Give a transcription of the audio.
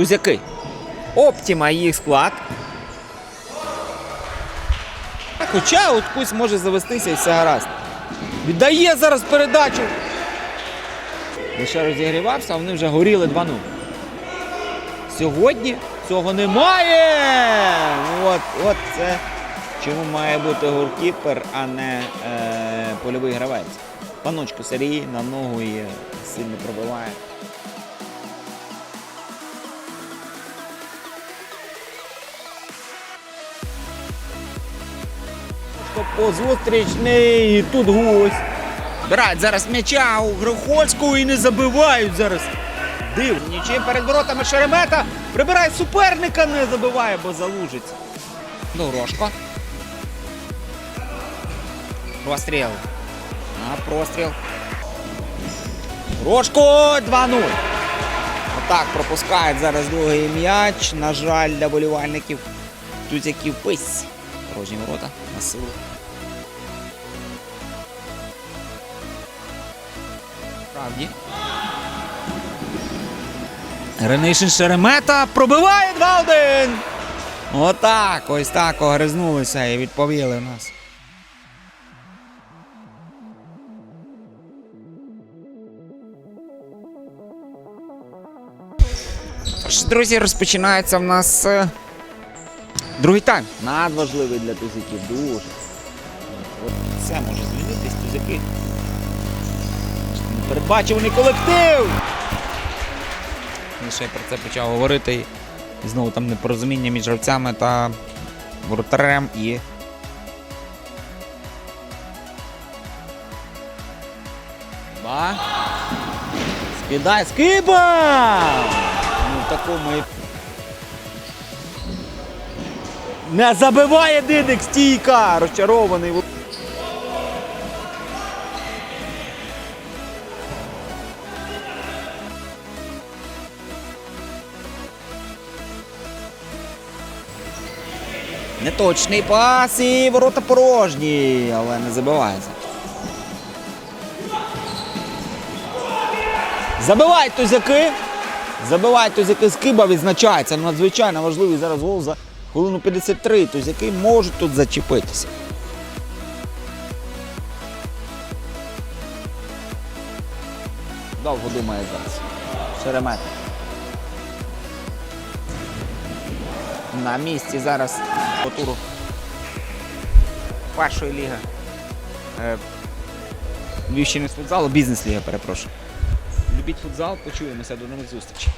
Тузяки. Оптіма їх склад. Хоча от кусь може завестися і все гаразд. Віддає зараз передачу. Лише розігрівався, а вони вже горіли 2-0. Сьогодні цього немає. От, от це чому має бути голкіпер, а не е, польовий гравець. Паночку Сергій на ногу і сильно пробиває. По зустрічний, і тут гусь. Брать зараз м'яча у Грохольського і не забивають зараз. Див. Нічим перед воротами Шеремета. Прибирає суперника, не забиває, бо залужиться. Ну, Рожко. Простріл. А, простріл. Рожко 2-0. Отак пропускають зараз другий м'яч. На жаль, для болівальників. Тут які пись. Порожні ворота на силу. Правді. Гринишин Шеремета пробиває 2-1. Отак, ось так огризнулися і відповіли нас. Друзі, розпочинається в нас е, другий тайм. Надважливий для тузиків, дуже. От це може змінитись тузяки. Передбачуваний колектив. Лише про це почав говорити. І знову там непорозуміння між гравцями та воротарем і. Ба. Скидай, скиба! Ну, в такому і... Не забиває Дидик, стійка! Розчарований. Неточний пас і ворота порожні, але не забивається. Забивають тузяки. Забивають тузяки. Скиба відзначається. Надзвичайно важливий зараз гол за хвилину 53. Тузяки можуть тут зачепитися. Довго думає зараз. Шеремет. На місці зараз по туру першої ліги. Е, Львівщини з футзалу, бізнес-ліга, перепрошую. Любіть футзал, почуємося, до нових зустрічей.